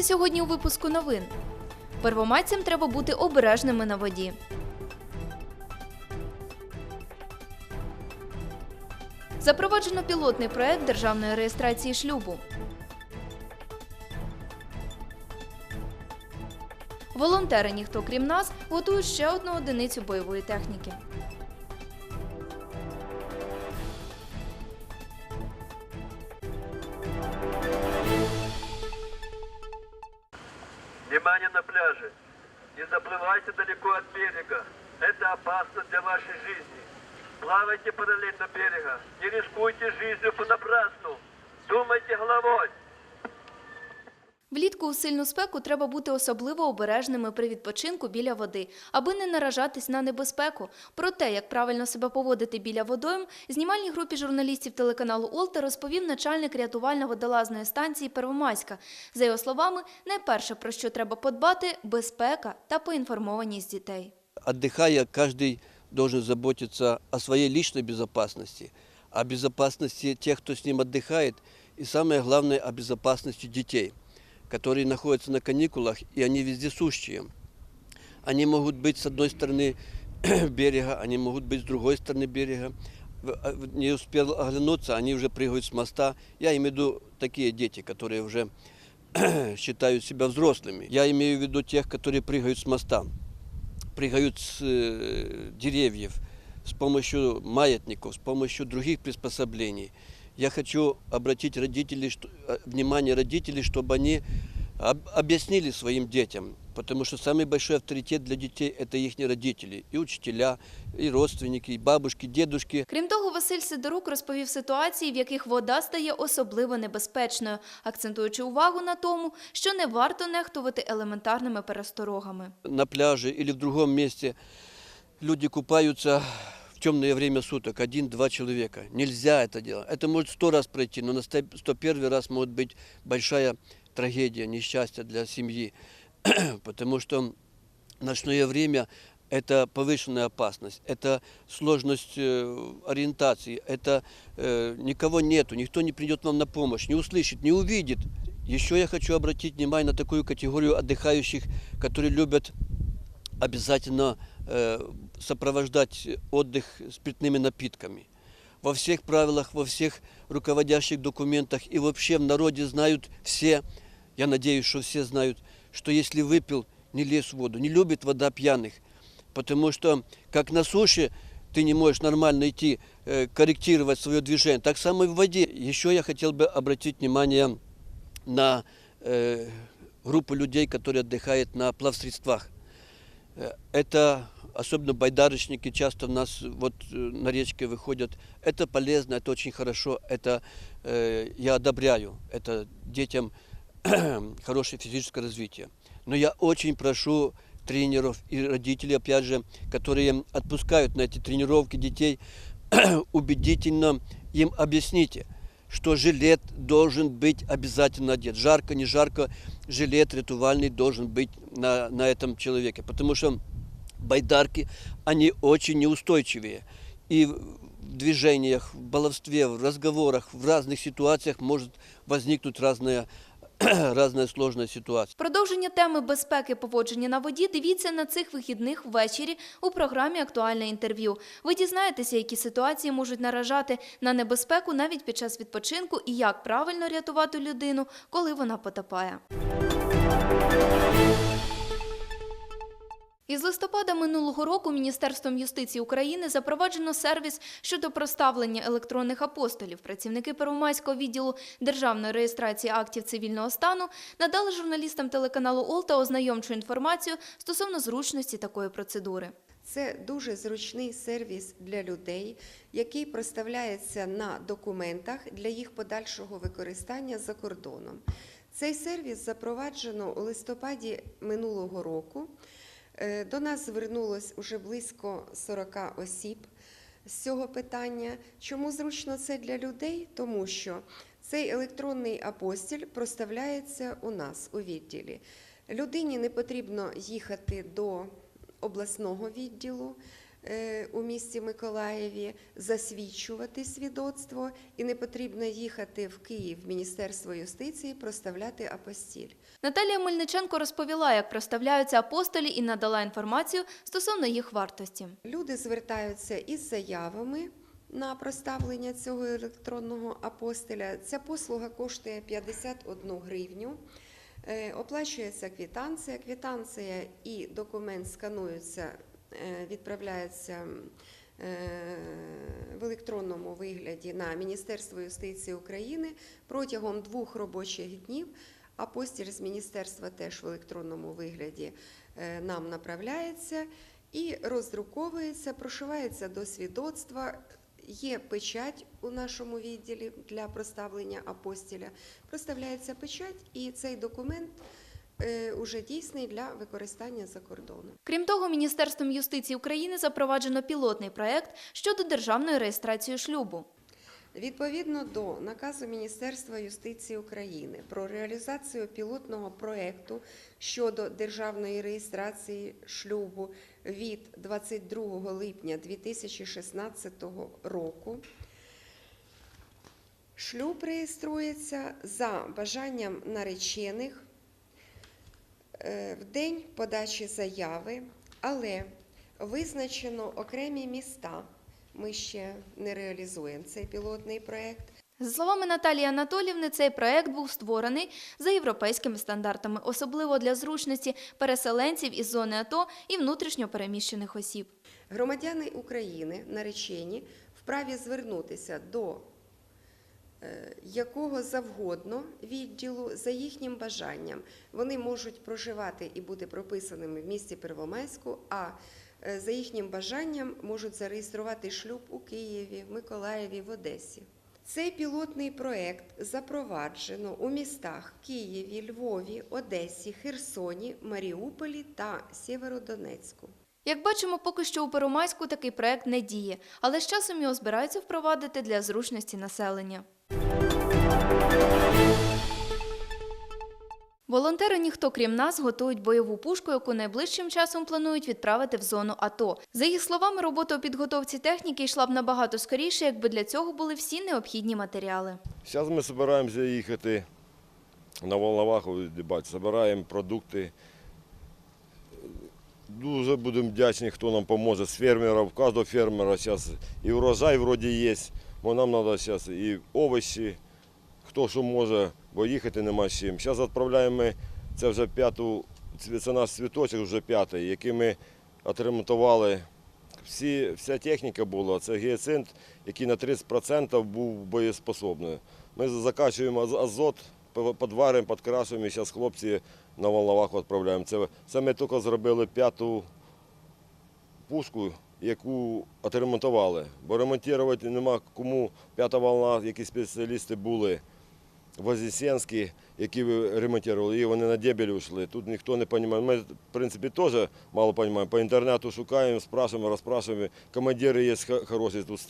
Дивіться сьогодні у випуску новин. Первомайцям треба бути обережними на воді. Запроваджено пілотний проект державної реєстрації шлюбу. Волонтери ніхто крім нас готують ще одну одиницю бойової техніки. Не заплывайте далеко от берега. Это опасно для вашей жизни. Плавайте параллельно берега. Не рискуйте жизнью понапрасну. Думайте головой. Влітку у сильну спеку треба бути особливо обережними при відпочинку біля води, аби не наражатись на небезпеку. Про те, як правильно себе поводити біля водойм, знімальній групі журналістів телеканалу Олта розповів начальник рятувально-водолазної станції Первомайська. За його словами, найперше, про що треба подбати – безпека та поінформованість дітей. Отдыхая, каждый должен заботиться о своей личной безопасности, о безопасности тех, кто с ним отдыхает, и самое главное, о безопасности детей, которые находятся на каникулах, и они вездесущие. Они могут быть с одной стороны берега, они могут быть с другой стороны берега. В- а, в- Не успел оглянуться, они уже прыгают с моста. Я имею в виду такие дети, которые уже считают себя взрослыми. Я имею в виду тех, которые прыгают с моста прыгают с э, деревьев с помощью маятников, с помощью других приспособлений. Я хочу обратить родителей, что, э, внимание родителей, чтобы они об- объяснили своим детям, потому что самый большой авторитет для детей – это их родители, и учителя, и родственники, и бабушки, дедушки. Крім того, Василь Сидорук розповів ситуації, в яких вода стає особливо небезпечною, акцентуючи увагу на тому, що не варто нехтувати елементарними пересторогами. на пляже или в другом месте люди купаются в темное время суток, один-два человека. Нельзя это делать. Это может сто раз пройти, но на сто сто первый раз может быть большая трагедия, несчастье для семьи. Потому что ночное время – это повышенная опасность, это сложность э, ориентации, это э, никого нету, никто не придет вам на помощь, не услышит, не увидит. Еще я хочу обратить внимание на такую категорию отдыхающих, которые любят обязательно э, сопровождать отдых спиртными напитками. Во всех правилах, во всех руководящих документах и вообще в народе знают все, я надеюсь, что все знают, что если выпил, не лезь в воду. Не любит вода пьяных, потому что как на суше ты не можешь нормально идти, э, корректировать свое движение, так само и в воде. Еще я хотел бы обратить внимание на э, группу людей, которые отдыхают на плавсредствах. Э, Это особенно байдарочники часто у нас вот э, на речке выходят. Это полезно, это очень хорошо, это э, я одобряю. Это детям хорошее физическое развитие. Но я очень прошу тренеров и родителей, опять же, которые отпускают на эти тренировки детей, убедительно им объясните, что жилет должен быть обязательно одет. Жарко, не жарко, жилет ритуальный должен быть на, на этом человеке. Потому что байдарки, они очень неустойчивые. И в движениях, в баловстве, в разговорах, в разных ситуациях может возникнуть разная, разная сложная ситуация. Продовження теми безпеки поводження на воді дивіться на цих вихідних ввечері у програмі Актуальне інтерв'ю. Ви дізнаєтеся, які ситуації можуть наражати на небезпеку навіть під час відпочинку і як правильно рятувати людину, коли вона потопає. Із листопада минулого року Міністерством юстиції України запроваджено сервіс щодо проставлення електронних апостолів. Працівники Первомайського відділу державної реєстрації актів цивільного стану надали журналістам телеканалу Олта ознайомчу інформацію стосовно зручності такої процедури. Це дуже зручний сервіс для людей, який проставляється на документах для їх подальшого використання за кордоном. Цей сервіс запроваджено у листопаді минулого року. Е, До нас звернулось уже близько 40 осіб з цього питання. Чому зручно це для людей? Тому що цей електронний апостіль проставляється у нас у відділі. Людині не потрібно їхати до обласного відділу. Е, у місті Миколаєві засвідчувати свідоцтво, і не потрібно їхати в Київ в Міністерство юстиції проставляти апостіль. Наталія Мельниченко розповіла, як проставляються апостолі і надала інформацію стосовно їх вартості. Люди звертаються із заявами на проставлення цього електронного апостиля. Ця послуга коштує 51 гривню. Е, Оплачується квітанція. Квітанція і документ скануються, відправляється е, в електронному вигляді на Міністерство юстиції України протягом двох робочих днів. Апостіль з міністерства теж в електронному вигляді е, нам направляється і роздруковується, прошивається до свідоцтва. Є печать у нашому відділі для проставлення апостіля. Проставляється печать, і цей документ е, уже дійсний для використання за кордоном. Крім того, Міністерством юстиції України запроваджено пілотний проект щодо державної реєстрації шлюбу. Відповідно до наказу Міністерства юстиції України про реалізацію пілотного проекту щодо державної реєстрації шлюбу від 22 липня 2016 року, шлюб реєструється за бажанням наречених е, в день подачі заяви, але визначено окремі міста. Ми ще не реалізуємо цей пілотний проект. За словами Наталії Анатолівни, цей проект був створений за європейськими стандартами, особливо для зручності переселенців із зони АТО і внутрішньо переміщених осіб. Громадяни України, наречені, вправі звернутися до е, якого завгодно відділу за їхнім бажанням. Вони можуть проживати і бути прописаними в місті Первомайську, а е, за їхнім бажанням можуть зареєструвати шлюб у Києві, Миколаєві, в Одесі. Цей пілотний проект запроваджено у містах Києві, Львові, Одесі, Херсоні, Маріуполі та Сєвєродонецьку. Як бачимо, поки що у Первомайську такий проект не діє, але з часом його збираються впровадити для зручності населення. Волонтери ніхто крім нас готують бойову пушку, яку найближчим часом планують відправити в зону АТО. За їх словами, робота у підготовці техніки йшла б набагато скоріше, якби для цього були всі необхідні матеріали. Зараз ми збираємося їхати на Волноваху, збираємо продукти. Дуже будемо вдячні, хто нам допоможе з фермерів. Кожного фермера зараз і врожай вроді є, бо нам треба зараз і овочі, хто що може, бо їхати нема з чим. Зараз відправляємо це вже п'яту, це наш світочок вже п'ятий, який ми отремонтували. Всі, вся техніка була, це гіацинт, який на 30% був боєспособний. Ми закачуємо азот, п- підварюємо, підкрашуємо, і зараз хлопці на волновах відправляємо. Це, це ми тільки зробили п'яту пушку, яку отремонтували. Бо ремонтувати нема кому. П'ята волна, які спеціалісти були. Вознесенські, які ремонтували, і вони на дебель ушли. Тут ніхто не розуміє. Ми, в принципі, теж мало розуміємо. По інтернету шукаємо, спрашуємо, розпрашуємо. Командири є хороші, тут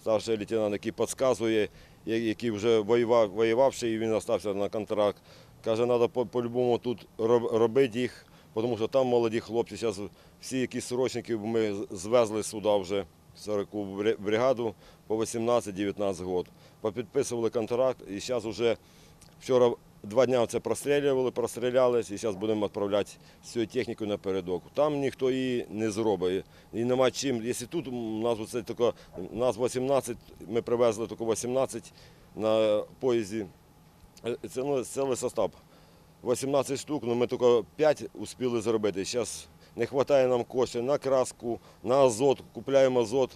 старший лейтенант, який підказує, який вже воював, воювавший, і він залишився на контракт. Каже, треба по- по-любому тут робити їх, тому що там молоді хлопці. Зараз всі якісь срочники ми звезли сюди вже. 40 бригаду по 18-19 років. Попідписували контракт і зараз вже вчора два дні це прострілювали, прострілялись і зараз будемо відправляти всю техніку напередок. Там ніхто її не зробить. І нема чим. Якщо тут у нас оце у нас 18, ми привезли тільки 18 на поїзді. Е, Це ну, цілий состав. 18 штук, але ми тільки 5 успіли зробити. Зараз не вистачає нам коштів на краску, на азот, купляємо азот.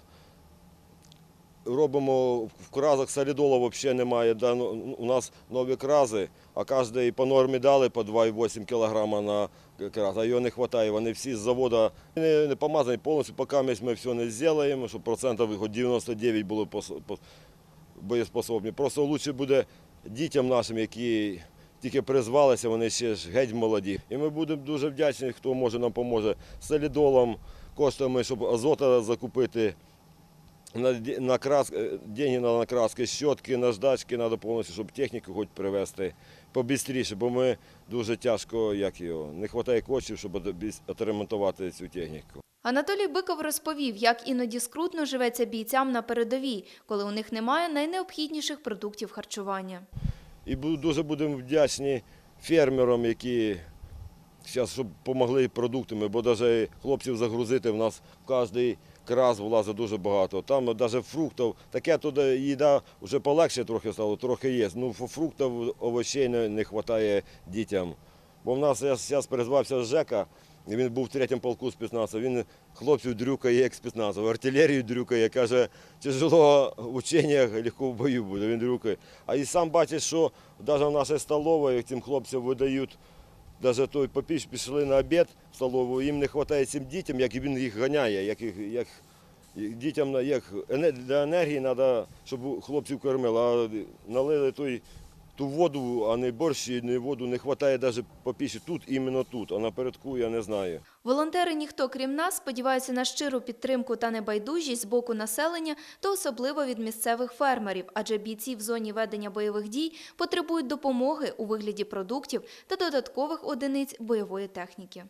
Робимо в кразах солідолу взагалі немає. Ну, у нас нові крази, а кожен по нормі дали по 2,8 кг на краз, а його не вистачає. Вони всі з заводу не, не помазані повністю, поки ми все не зробимо, щоб процентів 99 було пос- пос- боєспособні. Просто краще буде дітям нашим, які тільки призвалися, вони ще ж геть молоді. І ми будемо дуже вдячні, хто може нам поможе солідолом, коштами, щоб азота закупити. На, на крас, е, деньги на накраски, щотки, наждачки треба повністю, щоб техніку хоч привезти побістріше, бо ми дуже тяжко, як його, не вистачає коштів, щоб отремонтувати цю техніку. Анатолій Биков розповів, як іноді скрутно живеться бійцям на передовій, коли у них немає найнеобхідніших продуктів харчування. І дуже будемо вдячні фермерам, які зараз допомогли продуктами, бо навіть хлопців загрузити в нас в кожний крас влазить дуже багато. Там навіть фруктів, таке туди їда вже полегше трохи стало, трохи є. Ну, фруктів, овочей не, вистачає дітям. Бо в нас я зараз перезвався Жека, і він був в третьому полку спецназу. Він хлопців дрюкає як спецназу, артилерію дрюкає, каже, тяжело в ученнях, легко в бою буде. Він дрюкає. А і сам бачиш, що навіть в нашій столовій цим хлопцям видають. Навіть той попіч пішли на обід в столову, їм не вистачає цим дітям, як він їх ганяє, як, їх- як дітям як, для енергії треба, щоб хлопців кормили, а налили той, ту воду, а не борщ, не воду, не вистачає навіть по попіші тут, іменно тут, а напередку я не знаю. Волонтери ніхто крім нас сподіваються на щиру підтримку та небайдужість з боку населення та особливо від місцевих фермерів, адже бійці в зоні ведення бойових дій потребують допомоги у вигляді продуктів та додаткових одиниць бойової техніки.